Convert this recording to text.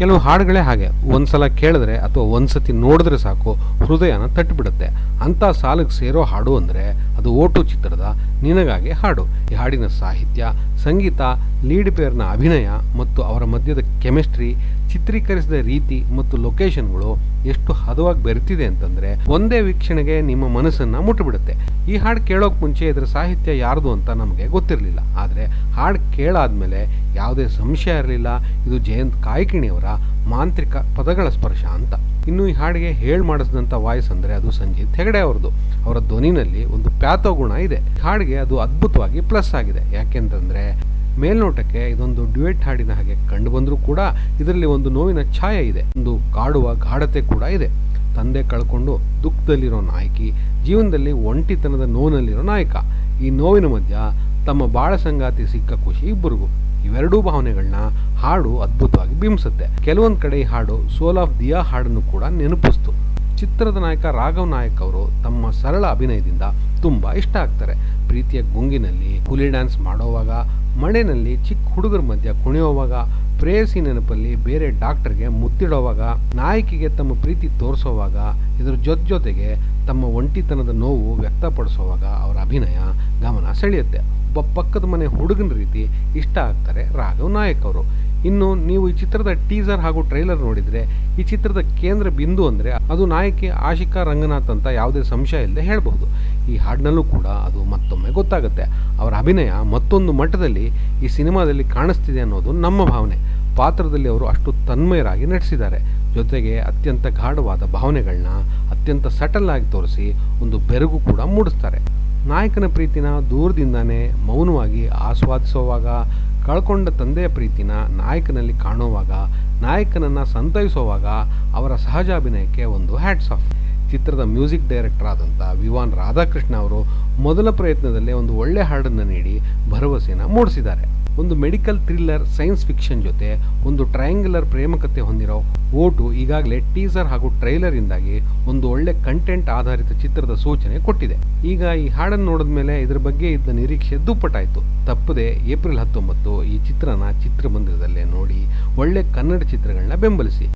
ಕೆಲವು ಹಾಡುಗಳೇ ಹಾಗೆ. ಒಂದ್ಸಲ ಕೇಳಿದ್ರೆ ಅಥವಾ ಒಂದ್ಸತಿ ನೋಡಿದ್ರೆ ಸಾಕು, ಹೃದಯನ ತಟ್ಟಿಬಿಡುತ್ತೆ. ಅಂಥ ಸಾಲಿಗೆ ಸೇರೋ ಹಾಡು ಅಂದರೆ ಅದು ಓಟು ಚಿತ್ರದ ನಿನಗಾಗಿ ಹಾಡು. ಈ ಹಾಡಿನ ಸಾಹಿತ್ಯ, ಸಂಗೀತ, ಲೀಡ್ ಪೇರ್ನ ಅಭಿನಯ ಮತ್ತು ಅವರ ಮಧ್ಯದ ಕೆಮಿಸ್ಟ್ರಿ, ಚಿತ್ರೀಕರಿಸಿದ ರೀತಿ ಮತ್ತು ಲೊಕೇಶನ್ಗಳು ಎಷ್ಟು ಹದವಾಗಿ ಬೆರೆತಿದೆ ಅಂತಂದರೆ ಒಂದೇ ವೀಕ್ಷಣೆಗೆ ನಿಮ್ಮ ಮನಸ್ಸನ್ನು ಮುಟ್ಟುಬಿಡುತ್ತೆ. ಈ ಹಾಡು ಕೇಳೋಕೆ ಮುಂಚೆ ಇದರ ಸಾಹಿತ್ಯ ಯಾರ್ದು ಅಂತ ನಮಗೆ ಗೊತ್ತಿರಲಿಲ್ಲ. ಆದರೆ ಹಾಡು ಕೇಳಾದ್ಮೇಲೆ ಯಾವುದೇ ಸಂಶಯ ಇರಲಿಲ್ಲ. ಇದು ಜಯಂತ್ ಕಾಯ್ಕಿಣಿಯವರ ಮಾಂತ್ರಿಕ ಪದಗಳ ಸ್ಪರ್ಶ ಅಂತ. ಇನ್ನು ಈ ಹಾಡಿಗೆ ಹೇಳಿ ಮಾಡಿಸಿದಂಥ ವಾಯ್ಸ್ ಅಂದರೆ ಅದು ಸಂಜೀತ್ ಹೆಗಡೆ ಅವರದು. ಅವರ ಧ್ವನಿನಲ್ಲಿ ಒಂದು ಪ್ಯಾತೋ ಗುಣ ಇದೆ ಹಾಡಿಗೆ ಅದು ಅದ್ಭುತವಾಗಿ ಪ್ಲಸ್ ಆಗಿದೆ. ಯಾಕೆಂತಂದರೆ ಮೇಲ್ನೋಟಕ್ಕೆ ಇದೊಂದು ಡ್ಯುಯೆಟ್ ಹಾಡಿನ ಹಾಗೆ ಕಂಡು ಬಂದರೂ ಕೂಡ ಇದರಲ್ಲಿ ಒಂದು ನೋವಿನ ಛಾಯೆ ಇದೆ. ಒಂದು ಕಾಡುವ ಗಾಢತೆ ಕೂಡ ಇದೆ. ತಂದೆ ಕಳ್ಕೊಂಡು ದುಃಖದಲ್ಲಿರೋ ನಾಯಕಿ, ಜೀವನದಲ್ಲಿ ಒಂಟಿತನದ ನೋವಿನಲ್ಲಿರೋ ನಾಯಕ. ಈ ನೋವಿನ ಮಧ್ಯ ತಮ್ಮ ಬಾಳ ಸಂಗಾತಿ ಸಿಕ್ಕ ಖುಷಿ ಇಬ್ಬರಿಗೂ. ಇವೆರಡೂ ಭಾವನೆಗಳನ್ನ ಹಾಡು ಅದ್ಭುತವಾಗಿ ಬಿಂಬಿಸುತ್ತೆ. ಕೆಲವೊಂದು ಕಡೆ ಈ ಹಾಡು ಸೋಲ್ ಆಫ್ ದಿಯಾ ಹಾಡನ್ನು ಕೂಡ ನೆನಪಿಸ್ತು. ಚಿತ್ರದ ನಾಯಕ ರಾಘವ್ ನಾಯಕ್ ಅವರು ತಮ್ಮ ಸರಳ ಅಭಿನಯದಿಂದ ತುಂಬಾ ಇಷ್ಟ ಆಗ್ತಾರೆ. ಪ್ರೀತಿಯ ಗುಂಗಿನಲ್ಲಿ ಹುಲಿ ಡ್ಯಾನ್ಸ್ ಮಾಡೋವಾಗ ಮಳೆನಲ್ಲಿ ಚಿಕ್ಕ ಹುಡುಗರ ಮಧ್ಯ ಕುಣಿಯೋವಾಗ, ಪ್ರೇಯಸಿ ನೆನಪಲ್ಲಿ ಬೇರೆ ಡಾಕ್ಟರ್ಗೆ ಮುತ್ತಿಡೋವಾಗ, ನಾಯಕಿಗೆ ತಮ್ಮ ಪ್ರೀತಿ ತೋರಿಸೋವಾಗ, ಇದರ ಜೊತೆ ಜೊತೆಗೆ ತಮ್ಮ ಒಂಟಿತನದ ನೋವು ವ್ಯಕ್ತಪಡಿಸುವಾಗ ಅವರ ಅಭಿನಯ ಗಮನ ಸೆಳೆಯುತ್ತೆ. ಒಬ್ಬ ಪಕ್ಕದ ಮನೆ ಹುಡುಗನ ರೀತಿ ಇಷ್ಟ ಆಗ್ತಾರೆ ರಾಘವ್ ನಾಯಕ್ ಅವರು. ಇನ್ನು ನೀವು ಈ ಚಿತ್ರದ ಟೀಸರ್ ಹಾಗೂ ಟ್ರೈಲರ್ ನೋಡಿದರೆ, ಈ ಚಿತ್ರದ ಕೇಂದ್ರ ಬಿಂದು ಅಂದರೆ ಅದು ನಾಯಕಿ ಆಶಿಕಾ ರಂಗನಾಥ್ ಅಂತ ಯಾವುದೇ ಸಂಶಯ ಇಲ್ಲದೆ ಹೇಳಬಹುದು. ಈ ಹಾಡಿನಲ್ಲೂ ಕೂಡ ಅದು ಮತ್ತೊಮ್ಮೆ ಗೊತ್ತಾಗುತ್ತೆ. ಅವರ ಅಭಿನಯ ಮತ್ತೊಂದು ಮಟ್ಟದಲ್ಲಿ ಈ ಸಿನಿಮಾದಲ್ಲಿ ಕಾಣಿಸ್ತಿದೆ ಅನ್ನೋದು ನಮ್ಮ ಭಾವನೆ. ಪಾತ್ರದಲ್ಲಿ ಅವರು ಅಷ್ಟು ತನ್ಮಯರಾಗಿ ನಟಿಸಿದ್ದಾರೆ. ಜೊತೆಗೆ ಅತ್ಯಂತ ಗಾಢವಾದ ಭಾವನೆಗಳನ್ನ ಅತ್ಯಂತ ಸಟಲ್ ಆಗಿ ತೋರಿಸಿ ಒಂದು ಬೆರಗು ಕೂಡ ಮೂಡಿಸ್ತಾರೆ. ನಾಯಕನ ಪ್ರೀತಿನ ದೂರದಿಂದಾನೇ ಮೌನವಾಗಿ ಆಸ್ವಾದಿಸುವಾಗ, ಕಳ್ಕೊಂಡ ತಂದೆಯ ಪ್ರೀತಿನ ನಾಯಕನಲ್ಲಿ ಕಾಣುವಾಗ, ನಾಯಕನನ್ನು ಸಂತೈಸುವಾಗ ಅವರ ಸಹಜಾಭಿನಯಕ್ಕೆ ಒಂದು ಹ್ಯಾಟ್ಸ್ ಆಫ್ ಚಿತ್ರದ ಮ್ಯೂಸಿಕ್ ಡೈರೆಕ್ಟರ್ ಆದಂಥ ವಿವಾನ್ ರಾಧಾಕೃಷ್ಣ ಅವರು ಮೊದಲ ಪ್ರಯತ್ನದಲ್ಲೇ ಒಂದು ಒಳ್ಳೆ ಹಾಡನ್ನು ನೀಡಿ ಭರವಸೆಯನ್ನು ಮೂಡಿಸಿದ್ದಾರೆ. ಒಂದು ಮೆಡಿಕಲ್ ಥ್ರಿಲ್ಲರ್ ಸೈನ್ಸ್ ಫಿಕ್ಷನ್ ಜೊತೆ ಒಂದು ಟ್ರಯಾಂಗ್ಯುಲರ್ ಪ್ರೇಮಕತೆ ಹೊಂದಿರೋ ಓಟು ಈಗಾಗಲೇ ಟೀಸರ್ ಹಾಗೂ ಟ್ರೈಲರ್ ಇಂದಾಗಿ ಒಂದು ಒಳ್ಳೆ ಕಂಟೆಂಟ್ ಆಧಾರಿತ ಚಿತ್ರದ ಸೂಚನೆ ಕೊಟ್ಟಿದೆ. ಈಗ ಈ ಹಾಡನ್ನು ನೋಡಿದ ಮೇಲೆ ಇದರ ಬಗ್ಗೆ ಇದ್ದ ನಿರೀಕ್ಷೆ ದುಪ್ಪಟ್ಟಾಯಿತು. ತಪ್ಪದೆ ಏಪ್ರಿಲ್ ಹತ್ತೊಂಬತ್ತು ಈ ಚಿತ್ರನ ಚಿತ್ರಮಂದಿರದಲ್ಲೇ ನೋಡಿ ಒಳ್ಳೆ ಕನ್ನಡ ಚಿತ್ರಗಳನ್ನ ಬೆಂಬಲಿಸಿ.